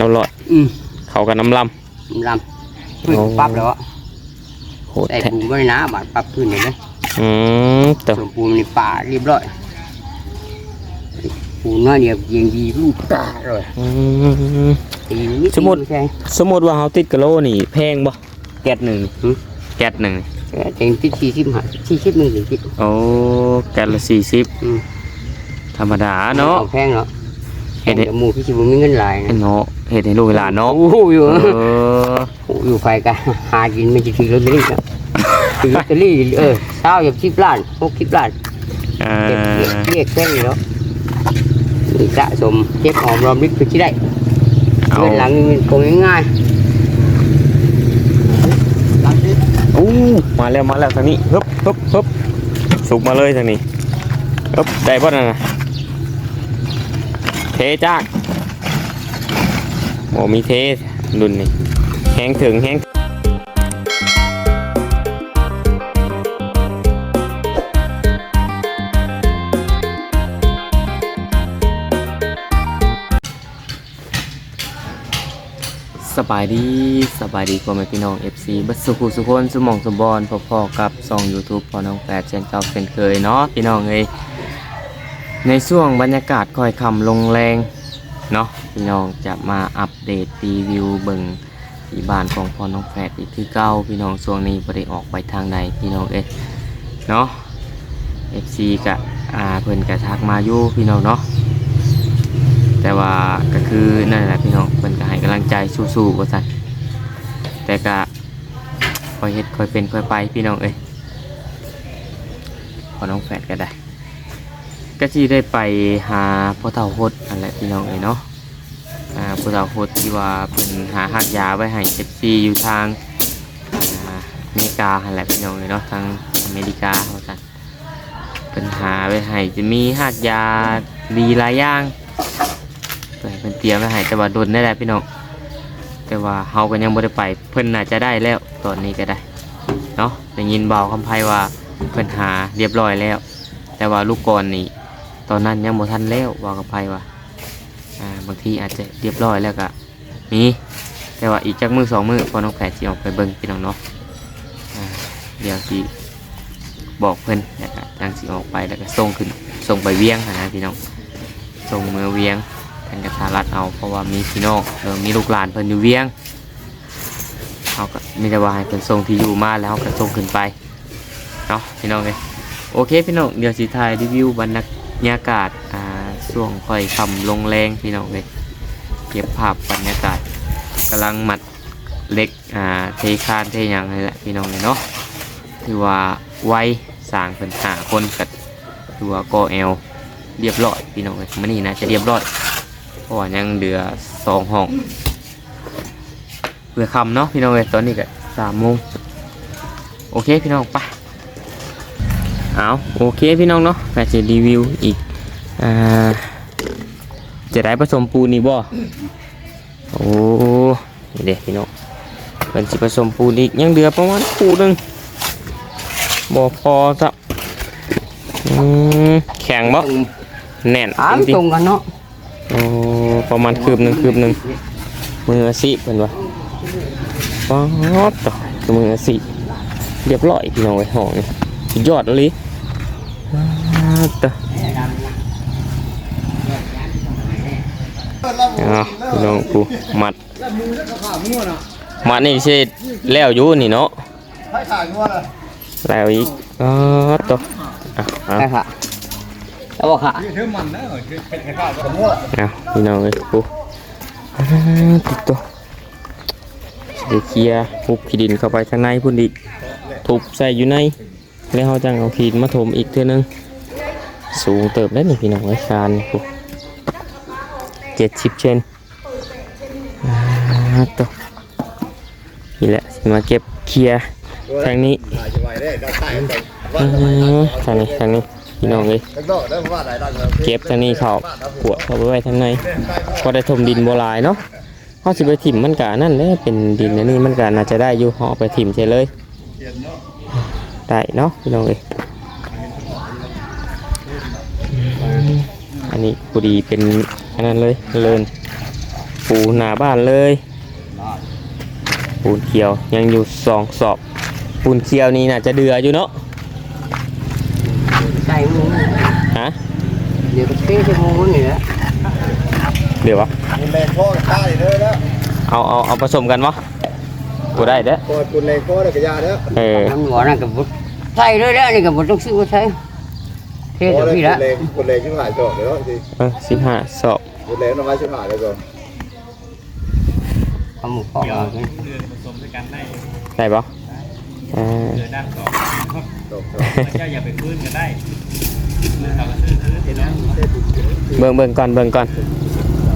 น้ำลอดอืมเขากับน้ำลลำพื้นโอ้ปรับแล้วอะำโหดแต่แท้ปูนก็ไม่หนาบาดปรับพื้นเลยนะอืมแต่ส่วนปูนในป่าเรียบร้อยปูนน้อยเดียวเยียงดีลูกตาเลยอืม ตีนิดสมมุติ ใช่ สมมติว่าเขาติดกะโหลนี่แพงบ่แก๊สหนึ่งหือ แก๊สหนึ่งเต็งที่สี่สิบห้าสี่สิบหนึ่งสี่สิบโอ้แก๊สละสี่สิบอืมธรรมดาเนาะ อแพงเนาะ เฮ็เห็ดนให้แต่หมูพี่ชิบุมีเงินหลายนะเนาะเฮ็ดให้ลูกหลานเนาะโอ้โหอยู่เออโอ้อยู่ไฟกันหากินไม่จะถือลอตเตอรี่นะถือลอตเตอรี่เออเช้าอย่าสิบล้านหกสิบล้านเอเก็บอเรียกแค่นี้แล้วนี่สะสมเก็บหอมรอมริบไปที่ได้เอาเงินหลังนี่มันคงง่ายๆหลังนี้อู้มาแล้วมาแล้วทางนี้ฮึบฮึบฮึบสุกมาเลยทางนี้ฮึบได้ป่ะนั่นน่ะ เทจ้ากโอ้มีเทรุ่นนี่แห้งถึงแห้งสบายดีสบายดีพ่อแม่พี่น้อง FC บัดสุขุสุคนสุมองสุบอนพอๆกับช่อง YouTube พอน้องแปดเช่นเก่าเช่นเคยเนาะพี่น้องเอ้ย ในช่วงบรรยากาศค่อยคำลงแรงเนาะพี่น้องจะมาอัปเดตรีวิวเบิงที่บ้านของพอน้องแปดอีกคือเก่าพี่น้องช่วงนี้บ่ได้ออกไปทางใดพี่น้องเอ้ยเนาะ FC กะอ่าเพิ่นกะทักมาอยู่พี่น้องเนาะแต่ว่าก็คือนั่นแหละพี่น้องเพิ่นก็ให้กำลังใจสู้ๆว่าซั่นแต่ก็คอยเฮ็ดคอยเป็นคอยไปพี่น้องเอ้ยพอน้องแฝดก็ได้ ก็สิได้ไปหาพ่อเฒ่าโฮดนั่นแหละพี่น้องเอ้ยเนาะอ่าพ่อเฒ่าโฮดที่ว่าเพิ่นหาหักยาไว้ให้ FC อยู่ทางอ่าอเมริกานั่นแหละพี่น้องเอ้ยเนาะทางอเมริกาว่าซั่นเพิ่นหาไว้ให้จะมีหักยาดีหลายอย่างเพิ่นเพิ่นเตรียมไว้ให้แต่ว่าโดนได้แหละพี่น้องแต่ว่าเฮาก็ยังบ่ได้ไปเพิ่นน่าจะได้แล้วตอนนี้ก็ได้เนาะได้ยินเบาคำไพว่าเพิ่นหาเรียบร้อยแล้ว แต่ว่าลูกกรนี่ ตอนนั้นยังบ่ทันแล้วว่าคำไพว่าอ่าบางทีอาจจะเรียบร้อยแล้วก็มีแต่ว่าอีกจักมือสองมือพอน้องแผดสิออกไปเบิ่งพี่น้องเนาะอ่าเดี๋ยวสิบอกเพิ่นแล้วก็จังสิออกไปแล้วก็ส่งขึ้นส่งไปเวียงนะพี่น้องส่งมือเวียงทางกระทารัดเอาเพราะว่ามีพี่น้องเออมีลูกหลานเพิ่นอยู่เวียงเขาก็ไมแต่ได้ว่าให้เพิ่นส่งที่อยู่มาแล้วเขาก็ส่งขึ้นไปเนาะพี่น้องเลยโอเคพี่น้องเดี๋ยวสิถ่ายรีวิวบรรยาก ยากาศอ่าช่วงค่อยคำลงแรงพี่น้องเลยเก็บภาพบรรยากาศกำลังหมัดเล็กอ่าเทคานเทหยังนี่แหละพี่น้องเลยเนาะถือว่าไวสร้างเป็นหาคนกับถือว่าก่อแอลเรียบร้อยพี่น้องเลยมันนี่นะจะเรียบร้อยเพราะว่ายังเหลือสองห้องเพื่อคำเนาะพี่น้องเลยตอนนี้ก็สามโมงโอเคพี่น้องไป เอาโอเคพี่น้องเนาะก็จะรีวิวอีกอ่าจะได้ผสมปูนนี่บ่โอ้นี่เด็กพี่น้องเป็นสิผสมปูนอีกยังเหลือประมาณปูหนึ่งบ่พอสักอืมแข็งบ่แน่นถามจริงตรงกันเนาะๆโอ้ประมาณคืบหนึ่งคืบหนึ่งมืออาชีพเป็นวะป๊อดต่อคือมืออาชีพเรียบร้อยพี่น้องไว้ห้องนี่สุดยอดเลยป๊าด ต่อเอาพี่น้องกูมัดมัดนี่เสร็จแล้วอยู่นี่เนาะแล้วอีกป๊าดต่ออะอะใช่ค่ะแล้วบอกค่ะเอาพี่น้องเลยปูอ่าติดตัวเดี๋ยวเคลียร์ทุบขี้ดินเข้าไปข้างในพุ่นอีกทุบใส่อยู่ในแล้วเขาจังเอาขีดมาถมอีกเท่านึง สูงเติบได้นี่พี่น้องไว้คานปูเจ็ดสิบเซนตัวนี่แหละมาเก็บเคลียร์ทางนี้ทางนี้ทางนี้พี่น้องเลยเก็บทางนี้เขาขวดเขาไปไว้ทางในพอได้ถมดินโบราณเนาะเขาสิไปถิ่มมันกะนั่นแหละเป็นดินนนี้มันกะน่าจะได้อยู่ห่อไปถิ่มใช่เลยได้เนาะพี่น้องเอ้ย อืมอันนี้พอดีเป็นอันนั้นเลยเลินปูหน้าบ้านเลยปูนเขียวยังอยู่สองสอบปูนเขียวนี่น่าจะเดืออยู่เนาะใส่หมูฮะเดี๋ยวก็เทใส่หมูนี่แหละเดี๋ยววะคุณแรงพ่อกับข้าเลยแล้วเอาเอาเอาผสมกันวะกูได้เด้อพอคุณแรงพ่อแล้วก็ยาแล้วเออน้ำหวานนั่นกับบุใส่เลยแล้วนี่กับบุต้องซื้อมาใช้ เทพอเดี๋ยวแล้วพี่คุละณแรงคุณแรงชิบหายจบแล้วสิเออสิบห้าสอบคุณแรงน้ำไม้ชิบหายแล้วก็เอาหมูข้อมากินได้ปะอ่าจบเบิ่งเบิ่งก่อนเบิ่งก่อน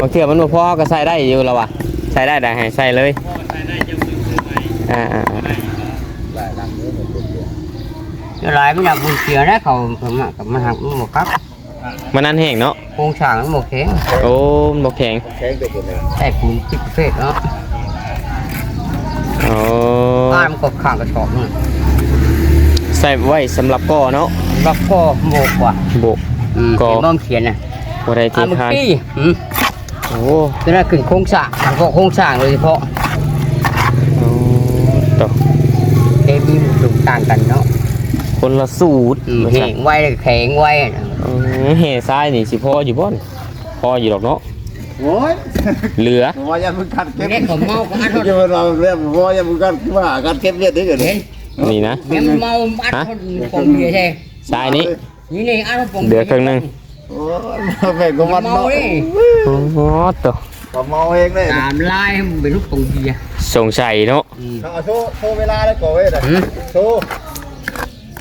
บางเทีมันบ่พอก็ใส่ได้อยู่แล้ววะใส่ได้ได้ให้ใส่เลยอ่าอ่าอ่าหลายนั่งเนื้อหมดเลย เดี๋ยว หลายมันอยากบุญเสียนะเขาผมอะกับมันหักมันหมดครับมันนั่นแห้งเนาะโครงสร้างมันหมดแข็งโอ้มันบ่แข็งแข็งแต่คุณแรงใส่ปูนจิบประเภทเนาะโอ้บ้านมันกดข้างกระสอบนี่ใส่ไว้สำหรับก่อเนาะรับพ่อโมกว่าโบก อืมก็เขียนบ้อมเขียนน่ะบ่ได้เทอ่ามึงคานปี้อืมโอ้ตัวนั้นขึ้นโครงสร้างเฉพาะโครงสร้างโดยเฉพาะโอ้ต่อ เดมีมันสูงต่างกันเนาะ คนละสูตรอืมว่าแห้ซั่นงไว้แข็งไว้น่ะเออแห่ซ้ายนี่สิพออยู่บ่นพออยู่ดอกเนาะโอ้ยเหลือ ผมว่าอย่ามึงกัดเก็บเด็กผมเมาก็อัดทนจะมาเราเรียกผมว่าอย่ามึงกัดว่ากัดเก็บเลือดได้เกิดเห็นนี่นะแม่งเมาอัดทนปงเบียร์ใช่ซ้ายนี้นี่นี่อัดทนปงเหลือครึ่งหนึงโอ้ยแม่งก็มันเมาเนาะดิโอ้ต่อก็เมาเองเลยตามลายให้มันเป็นลูกปงเบียร์สงสัยเนาะอืมเอาโชว์โชว์เวลาแล้วก่อนเว้ยนะหืมโชว์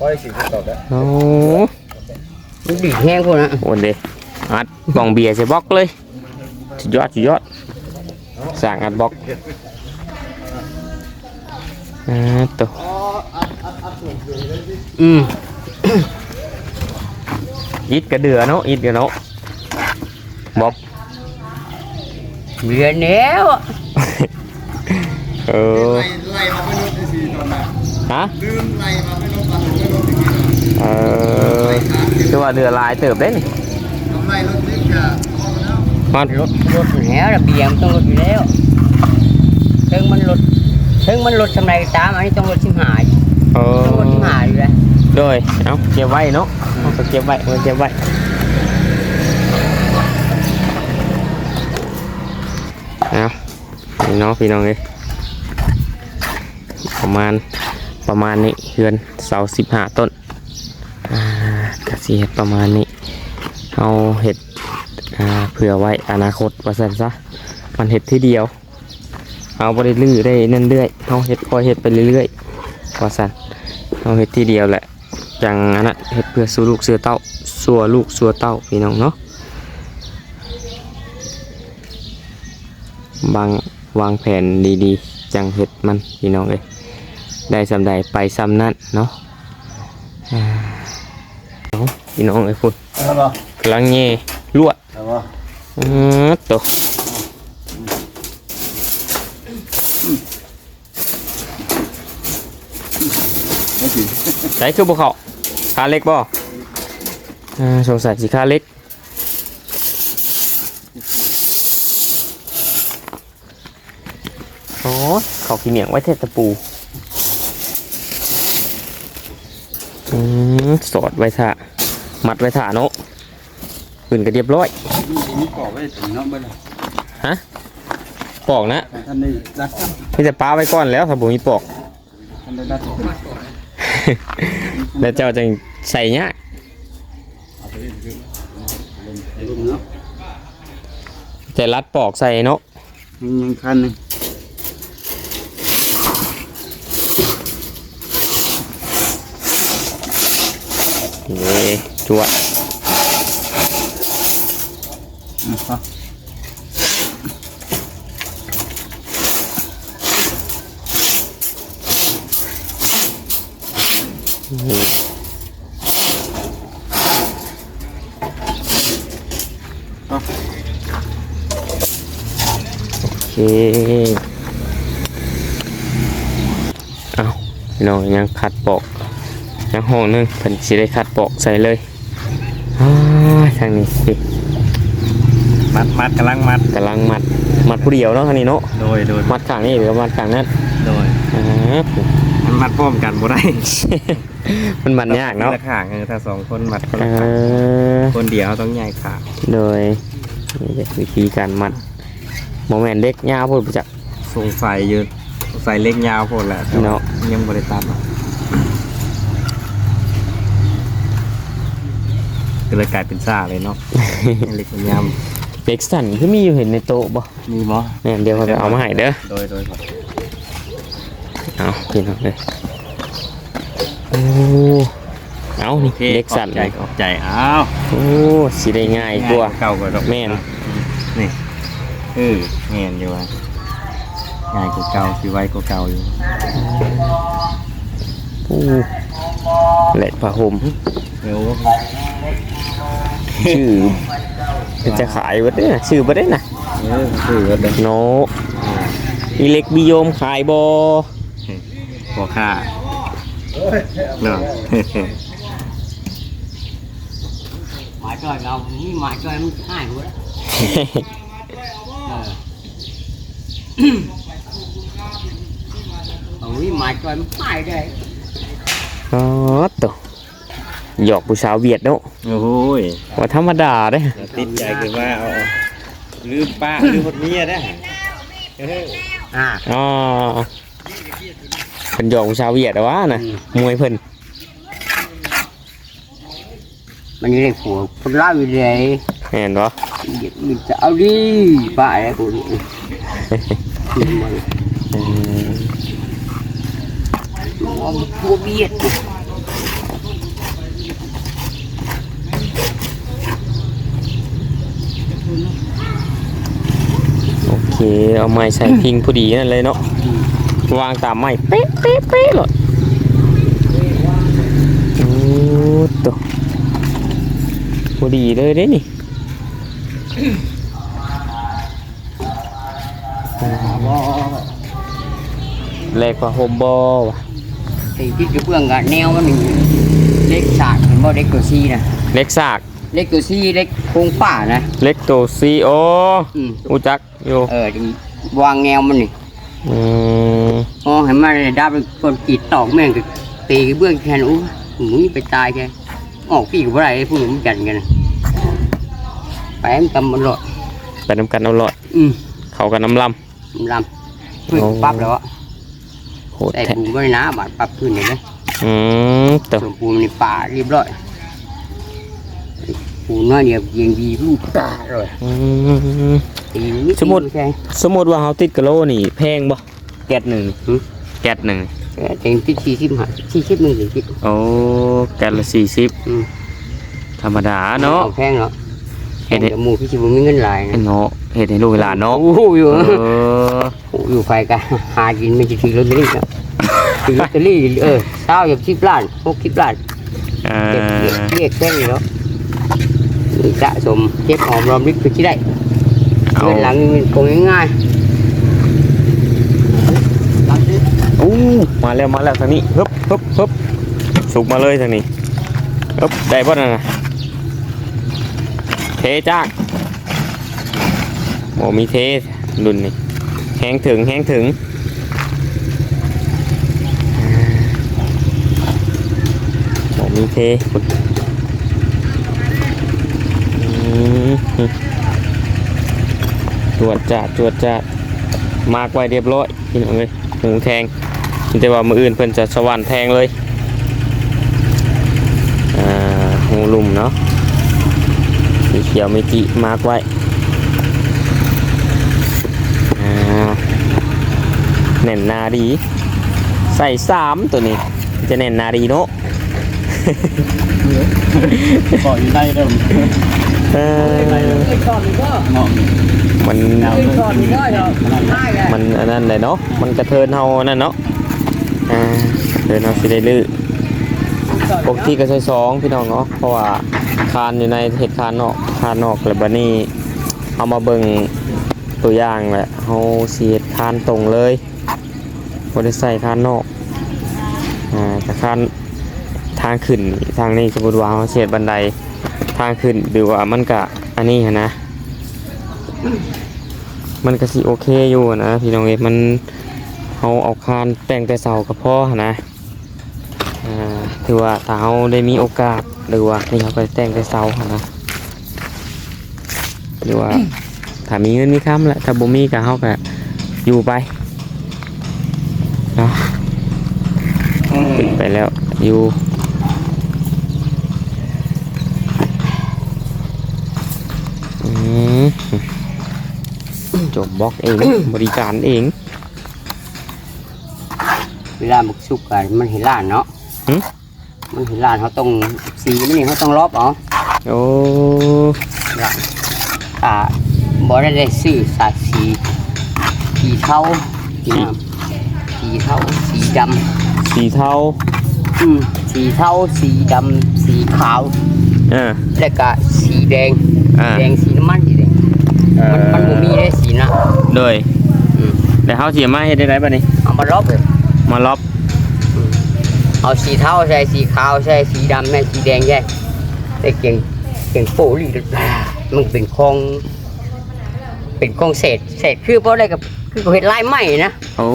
พอได้สี่สิบตอบแล้วโอ้ลูกดีดแห้งคนนะโหเด้อัดบองเบียร์ใส่บล็อกเลยสุดยอดสุดยอดสั่งอัดบล็อกอ่าต่ออืมอิดกระเดือเนาะอิดกระเนาะบ๊อบเบียร์แล้วเออไล่มาไม่ลดได้สี่ตอนน่ะ ฮะลืมไล่มาไม่ลดมาไม่ลดอีกทีเออคือว่าเดือลายเติบได้นี่ทำไมรถนี่จะออกแล้วมันรถรถอยู่แล้วระเบียงต้องรถอยู่แล้วถึงมันรถถึงมันรถสำไรก็ตามอันนี้ต้องรถชิมหายเออต้องรถชิมหายอยู่แล้วโดยเอาเก็บไว้เนาะเอาไปเก็บไว้เอาเก็บไว้เอาพี่น้องพี่น้องเลยประมาณ ประมาณนี้เฮือนเสาสิบห้าต้นอ่ากสิเห็ดประมาณนี้เอาเห็ดเผื่อไว้อนาคตว่าสันซะมันเห็ดที่เดียว เอาไปเรื่อยได้นั่นเรื่อยเอาเห็ดคอยเห็ดไปเรื่อยๆว่าสันเอาเห็ดที่เดียวแหละจังอันนั้นเฮ็ดเพื่อสู่ลูกเสือเต้าสัวลูกสัวเต้าพี่น้องเนาะบางวางแผนดีๆ จังเฮ็ดมันพี่น้องเลย ได้สำใดไปสำนั้นเนาะอ่าเอาพี่น้องเอ้ยพุ่นเอาบ่กำลังเย่ลวดเอาบ่อือตกไม่สิใส่คือบุเขาคาเล็กบ่อ่าสงสัยสิคาเล็กโอ้เขาขี้เหนียงไว้เทตะปู อืมสอดไว้ท่ามัดไว้ท่าเนาะอื่นก็เรียบร้อยมีก่อไว้ถึงน้องเบิ้ลฮะปอกนะท่านนี่รัดพี่จะป้าไว้ก่อนแล้วถ้าผมมีปอกท่านได้รัดแล้วเจ้าจะใส่เนี้ยากลุงเนาะจะรัดปอกใส่เนาะยังคันนึงนี่ จวดอะนี่โอเคเอาพี่น้องยังขัดปอก ยังห้องหนึงเพิ่นสิได้ขัดปอกใส่เลยอ้าทางนี้สิมัดมัดกำลังมัดกำลังมัดมัดผู้เดียวเนาะคันนี้เนาะโดยโดยมัดข้างนี้หรือว่ามัดข้างนั้นโดยอ่ามันมัดพร้อมกันบ่ได้ มันมันยากเนาะคละข้างเออถ้าสองคนมัดคนเอละข้างอคนเดียวต้องใหญ่ขาโดยนี่เป็นวิธีการมัดโมเมนต์เล็กยาวพูดไปจากสงสัยอยู่สงสัยเล็กยาวโพดแหละแต่ว่เนาะยังบ่ได้ตัดหรอก ก็เลยกลายเป็นซ่าเลยเนาะ เล็กมันยาวเล็กสั่นคือมีอยู่เห็นในโต๊ะบ่มีบ่เนี่ยเดี๋ยวเขาจะเอามาให้เด้อ โดยโดยครับเอาพี่น้องเลยโอ้เอานี่เล็กสั่นขอบใจเลยขอบใจอ้าวโอ้สิได้ง่ายกว่า เก่ากว่าดอกแม่น นี่เออแม่นอยู่ว่าง่ายกว่าเก่าสิไว้กว่าเก่าอยู่โอ้แหลกผ้าห่มเดี๋ยว ชื่อเป็นจะขายวัดได้นะชื่อวัดได้นะเออคือว่าเด็กโนอีเล็กบิโยมขายบอพอค่าเนาะหมายจอยเรานี่หมายจอยมันง่ายหมดเออเอานี่หมายจอยมันง่ายได้อ๋อตัว หยอกผู้สาวเวียดเนาะโอ้ยว่าธรรมดาเด้ติดใจคือว่าเอาลืมป้าลืมคนเมียได้เอออ่าอ๋อเป็นหยอกผู้สาวเวียดอะวะนะมวยเพิ่นมันนี่เลยผัวคนเล่าอยู่เลยเห็นปะเดี๋ยวมันจะเอาดิป้าไอ้คนมันอืมเอาผัวเบียด โอเคเอาไม้ใส่พิงพอดีนั่นเลยเนาะวางตามไม้เป๊ะเป๊ะเป๊ะเลยโอ้ตัวพอดีเลยเด้นี่แรกกว่าโฮมบอว่ะไอ้ที่จะเพื่อนกับแนวมันนี่เล็กสากเห็นบ่เล็กตัวซีนะเล็กซากเล็กตัวซีเล็กโครงป่านะ เล็กโตซีโออืมอุจัก อยู่เออที่วางแนวมันนี่อืมอ๋อเห็นมันได้ดับเป็นคนกรีดตอกแม่งก็ตีกระเบื้องแค่นั้นอู้หูยไปตายแค่ออกพี่กับอะไรพวกหนูมันจันกันนะไปมันกำมันหลอดไปน้ำกันเอาหลอดอืมเขากันน้ำลมันลำพื้นปั๊บแล้วอะำโหดแต่แท้ปูไม่นะบาดปั๊บพื้นเลยนะอืมตัวส่วนปูมันในป่าเรียบร้อย ปูน้อยเดียวยิงดีลูกตาเลยอืม ตีนิดสมมุติ ใช่สมมติว่าเขาติดกะโหลนี่ แพงบ่แก๊สหนึ่งหือแก๊สหนึ่งเต็มที่สี่สิบห้าสี่สิบหนึ่งสี่สิบโอ้แก๊สละสี่สิบอืมธรรมดาเนาะ อแพงเนาะเห็เห็นนไหมหมูพี่ชิบุมีเงินหลายนะเนาะเห็ดให้ลูกหลานเนาะโอ้โหอยู่เออโอ้อยู่ไฟกันหากินไม่จะถือลอตเตอรี่นะถือลอตเตอรี่เออเช้าอย่างสิบล้านหกสิบล้านเอเก็บอเรียกเรียกแค่นี้เนาะ นี่สะสมเก็บหอมรอมริบคือที่ได้เอาเงินหลังนี่มันคงง่ายๆหลังนี้อู้มาแล้วมาแล้วทางนี้ฮึบฮึบฮึบสุกมาเลยทางนี้ฮึบได้ป่ะนั่นน่ะเทจ้างโมมีเทรุ่นนี้แห้งถึงแห้งถึงโมมีเท ตรวจจัดตรวจจัดมากไว้เรียบร้อยพี่น้องเลยหูแทงแต่ว่ามืออื่นเพิ่นจะสวรรค์แทงเลยอ่าหูลุ่มเนาะสีเขียวไม่จิมากไว้แน่นนาดี ใส่สามตัวนี้ จะแน่นนาดีเนาะบอกอยู่ได้ เออมันอันอันนั้นเลยเนาะมันกระเทินเฮาอันนั่นเนาะอ่าเทินเฮาสิได้ลื้อปกติก็ใช้สองพี่น้องเนาะเพราะว่าคานอยู่ในเหตุคานนอกคานนอกแล้วบัดนี้เอามาเบิ่งตัวอย่างแหละเฮาสิเฮ็ดคานตรงเลยบ่ได้ใส่คานนอกอ่าแต่คานทางขึ้นทางนี้สมมุติว่าเฮาเสียดบันได ทางขึ้นหรือว่ามันก็อันนี้หั้นนะ มันก็สิโอเคอยู่นะพี่น้องเอ้ยมันเอาเอาคานแต่งแต่เสากับพ่อหั้นนะอ่าถือว่าถ้าเราได้มีโอกาสหรือว่านี่เขาก็แต่งแต่เสาหั้นนะหรือว่าถ้ามีเงินมีคำแหละถ้าบ่มีก็เฮาก็อยู่ไปเนาะปิดไปแล้วอยู่อืม จบบล็อกเอง บริการเอง เวลาบุกสุกกันมันเห็นล้านเนาะหึ มันเห็นล้านเขาต้องสีมันนี่เขาต้องรอบเอาโอ้ล้านอ่าบ่ได้ได้ซื้อสาดสีสีเทาสีน้ำสีเทาสีดำสีเทาอืมสีเทาสีดำสีขาว อ่า แล้วก็สีแดงอ่า แดงสีน้ำมันสีแดง มันมันบ่มีได้สีนะโดยอืมแต่เฮาสิมาเฮ็ดได้ไดบัดนี้เอามารอบเลยมาล็อบเอาสีเทาใส่สีขาวใส่สีดำใส่สีแดงใส่แต่เก่งเก่งโป้ลีมันเป็นคองเป็นคองเศษเศษคือเพราะอะไรกับคือเขาเห็ดลายไหมนะโอ้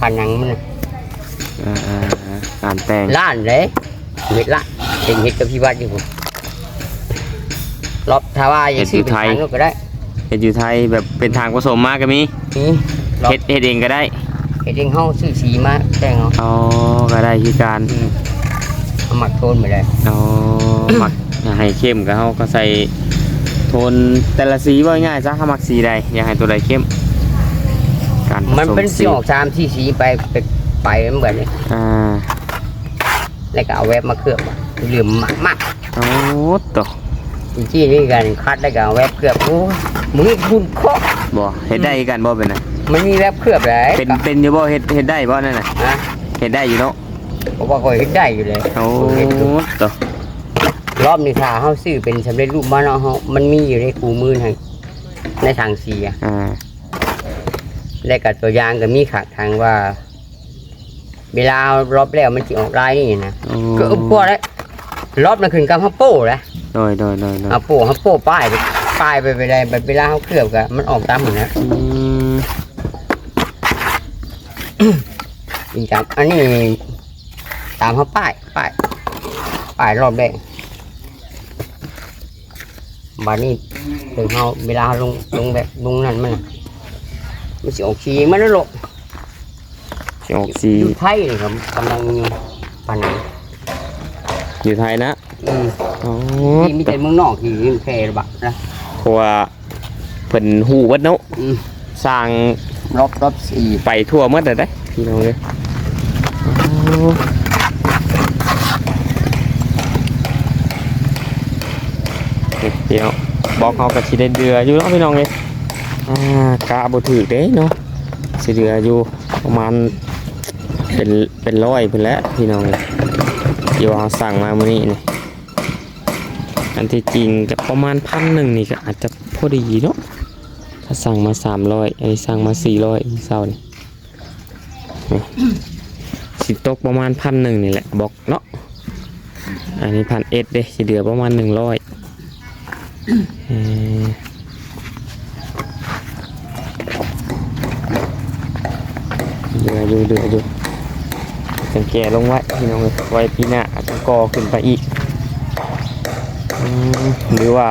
ผนังมันน่ะอ่าอ่าอ่าการแต่งล้านเลยเห็ดละเป็นเห็ดกับพี่วัดอยู่ผม รอบถ้าว่าอย่าซื้อเป็นทางก็ได้เฮ็ดอยู่ไทยแบบเป็นทางผสมมากก็มีนี่รอบเฮ็ดเฮ็ดเองก็ได้เห็ดเองเฮาซื้อสีมาแต่งเอาอ๋อก็ได้คือการอืมเอาหมักโทนไปเลย อ๋อหมักให้เข้มก็เฮาก็ใส่โทนแต่ละสีว่าง่ายๆซะเฮามักสีใดอยากให้ตัวใดเข้ม การผสมมันเป็นสีสีออกสามที่สีไปไปไปมันเหมือนนี้อ่าแล้วก็เอาแวบมาเคลือบอะเหลื่อมมากมากโอ้ตว จริงๆนี่การคัดแล้วก็เอาแวบเคลือบโอ้ยมึงคุณเคาะบ่เฮ็ดได้คือกันบ่เป็นน่ะมันมีแวบเคลือบเลยเป็นเป็นอยู่บ่เฮ็ดเฮ็ดได้บ่นั่นน่ะนะเฮ็ดได้อยู่เนาะเพราะว่าคอยเฮ็ดได้อยู่เลยโอ้เฮ็ดอยู่ตวรอบนี้ถ้าเฮาซื้อเป็นสำเร็จรูปมาเนาะเฮามันมีอยู่ในคู่มือทางในทางสีอะอ่าและก็ตัวอย่างก็มีขางทางว่า เวลารอบแล้วมันสิออกลายนี่นะโอ้ก็อุปกรณ์แล้วรอบนั้นขึ้นกับเฮาโป้แล้ว โดยโดยโดยโดยเอาโป้เฮาโป้ป้ายไปป้ายไปไปได้แบบเวลาเฮาเคลือบก็มันออกตามหมดนะอืมจริงจังอันนี้ตามเขาป้ายป้ายป้ายรอบแรกบานนี้ถึงเขาเวลาลงลงแบบลงนั่นมันมันสิออกขีมันนั่นหรอกสิออกสีอยู่ไทยนี่ครับกำลังอยู่ปานนั้นอยู่ไทยนะ อืมโอ้ที่มีแต่เมืองนอกที่มีแพร่ระบาดนะเพราะว่าเพิ่นฮู้เบิดเนาะอืมสร้างรอบรอบสี่ไปทั่วหมดเลยได้พี่น้องเลยโอ้เดี๋ยวบอกเขากับชีได้เดืออยู่เนาะพี่น้องเลยอ่ากะบ่ถือเด้เนาะสิเดืออยู่ประมาณเป็นเป็นร้อยเพิ่นแหล้วพี่น้องเลยเดี๋ยวเอาสั่งมามื้อนี้นี่ อันที่จริงก็ประมาณพันหนึ่งนี่ก็อาจจะพอดีเนาะถ้าสั่งมาสามร้อยอันนี้สั่งมาสี่ร้อยเศร้านี่สิตกประมาณพันหนึ่งนี่แหละบอกเนาะอันนี้พันเอ็ดเด้สิเหลือประมาณหนึ่งร้อยเหลืออยู่เหลืออยู่สังเกตลงไว้พี่น้องเอ้ยไว้ปีหน้าอาจจะก่อขึ้นไปอีก หรือว่า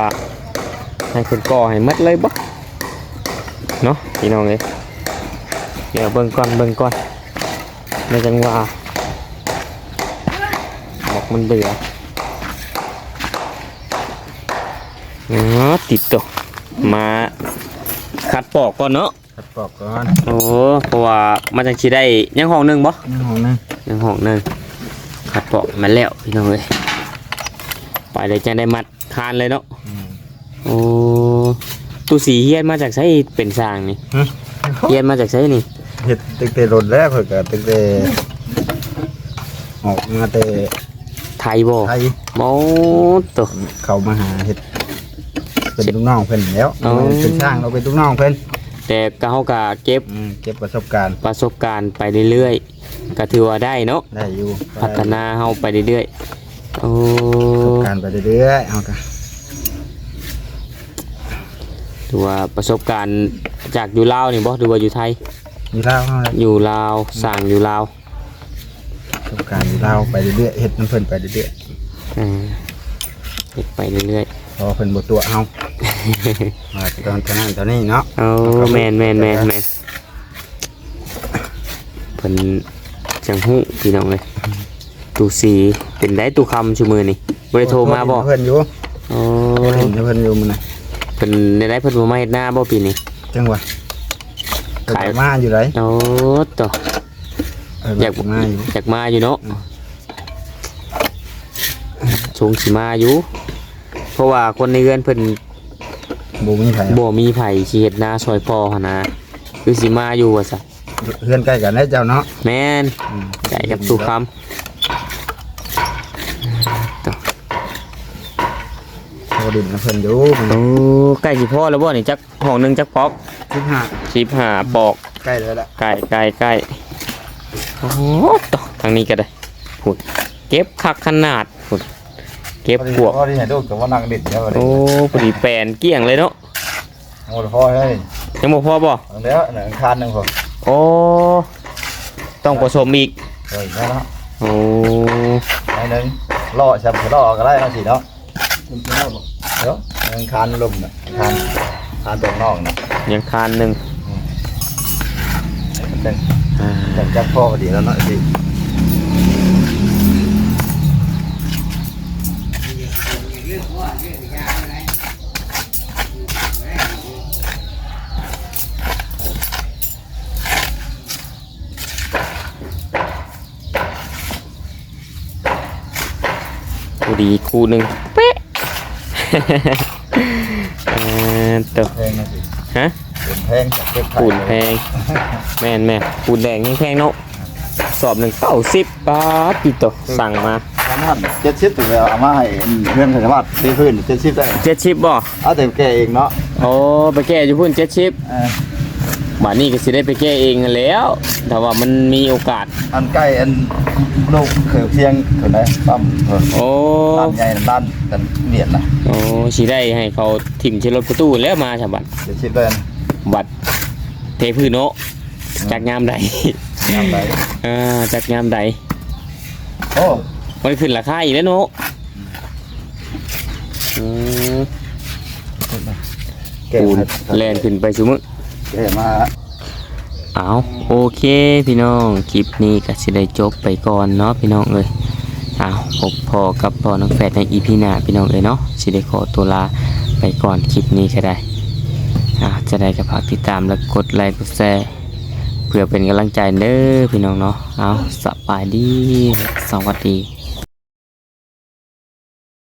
ให้ขึ้นก่อให้หมัดเลยบ่เนาะพี่น้องเลยเดี๋ยวเบิ่งก่อนเบิ่งก่อนในจังหวะบอกมันเบื่ออ๋อติดตัวมาคัดปอกก่อนเนาะตัดปอกก่อนโอ้เพราะว่ามันจังสิได้ยังห้องหนึงบ่นี่ห้องนึงยังห้องหนึงคัดปอกมาแล้วพี่น้องเอ้ย ไปเลยจะได้มัดคานเลยเนาะโอ้ตูสีเฮียนมาจากไสเป็นสร้างนี่เฮียนมาจากไสนี่เฮ็ดตั้งแต่รถแรกเพิ่นก็ตั้งแต่ออกมาแต่ไทยบ่ไทยโอ้ตัวเขามาหาเฮ็ดเป็นลูกน้องเพิ่นแล้วอ๋อเป็นช่างเราเป็นลูกน้องเพิ่นแต่ก็เฮาก็เก็บอืมเก็บประสบการณ์ประสบการณ์ไปเรื่อยๆก็ถือว่าได้เนาะได้อยู่พัฒนาเฮาไปเรื่อยๆ โอ้ประสบการณ์ไปเรื่อยๆเอาก็ถือว่าประสบการณ์จากอยู่ลาวนี่บ่หรือว่าอยู่ไทย อยู่ลาวเฮาแหละอยู่ลาวสร้างอยู่ลาวประสบการณ์อยู่ลาวไปเรื่อยๆเฮ็ดน้ำเพิ่นไปเรื่อยอ่าเฮ็ดไปเรื่อยๆพอเพิ่นบ่ตัวเฮามาตอนตอนนั้นตอนนี้เนาะๆเอาแม่นแม่นแม่นแม่นเพิ่นจังฮู้พี่น้องเลย ตูสีเป็นได้ตูคำชูมือนี่บ่ได้โทรมาบ่เพิ่นอยู่อ๋อเห็นเพิ่นอยู่มื้อน่ะเพิ่นได้ได้เพิ่นบ่มาเฮ็ดหน้าบ่ปีนี้จังหวะขายเพิ่นก็มาอยู่ไหนโอ้ต่อเพิ่นอยากก็มาอยู่อยากมาอยู่เนาะชงสิมาอยู่ เพราะว่าคนในเรือนเพิ่นบ่มีไผบ่มีไผสิเฮ็ดนาซอยพ่อหั่นนะคือสิมาอยู่ว่าซะเพื่อนใกล้กันได้เจ้าเนาะแม่นอืมไก่กับสุคำต่อ โทร ดินนะเพิ่นอยู่มันโอ้ใกล้สิพ่อแล้วบ่นี่จักห้องหนึงจักปอกสิบห้า15ปอก ใกล้เลยละใกล้ใกล้ใกล้โอ้ต่อทางนี้ก็ได้พูดเก็บคักขนาดพูดเก็บพวกพ่อที่ไหนดูกับว่านั่งดิดแล้วโอ้พอดีแปลนเกลี้ยงเลยเนาะโอ้พ่อให้ยังบ่พอบ่ตรงนี้หนึ่งคันหนึ่งผมโอ้ต้องผสมอีกเฮ้ยนั่นเนาะโอ้ไอ้หนึ่งล่อชับล่อก็ได้เนาะสิเนาะ เดี๋ยวหนึ่งคันลมน่ะคันคันตรงนอกน่ะยังคานหนึ่งจังอ่าจังจักพ่อก็ดีแล้วเนาะสิพอดีคู่หนึ่งเป๊ะอ่า ตัวแพงนะสิฮะเป็นแพงจากเก็บไข่ปูนแพง แม่นแม่ปูนแดงยังแพงเนาะสอบหนึ่งเก้าสิบบาทพี่ตัวสั่งมาคันนั้นเจ็ดสิบถึงแล้วเอามาให้เพื่อนสามารถซื้อพื้นเจ็ดสิบได้เจ็ดชิปบ่เอาแต่แกเองเนาะโอ้ไปแก้อยู่พุ่นเจ็ดชิปเออ บาทนี้ก็สิได้ไปแก้เองนั่นแหล้ว แต่ว่ามันมีโอกาส อันใกล้อันลูกเขือเพียงเท่าไหร่ปั๊มเพิ่นโอ้ด้านใหญ่ด้านกันเบียดนะโอ้สิได้ให้เขาถิ่มเชรถประตูแล้วมาฉบับเจ็ดสิบได้นะบัตรเทพื้นโนะจากงามใดงามไหนอ่าจากงามใดโอ้มันขึ้นราคาอีกแล้วโนะอืมเก่งปูนครับแลนขึ้นไปซุมึ เก่งมาเอาโอเคพี่น้องคลิปนี้ก็สิได้จบไปก่อนเนาะพี่น้องเอ้ยเอาพบพอกับพอน้องแฟดในอีพีหน้าพี่น้องเอ้ยเนาะสิได้ขอตัวลาไปก่อนคลิปนี้ก็ได้อ่าจะได้กับฝากติดตามและกดไลค์กดแชร์เพื่อเป็นกำลังใจเด้อพี่น้องเนาะเอาสบายดี สวัสดี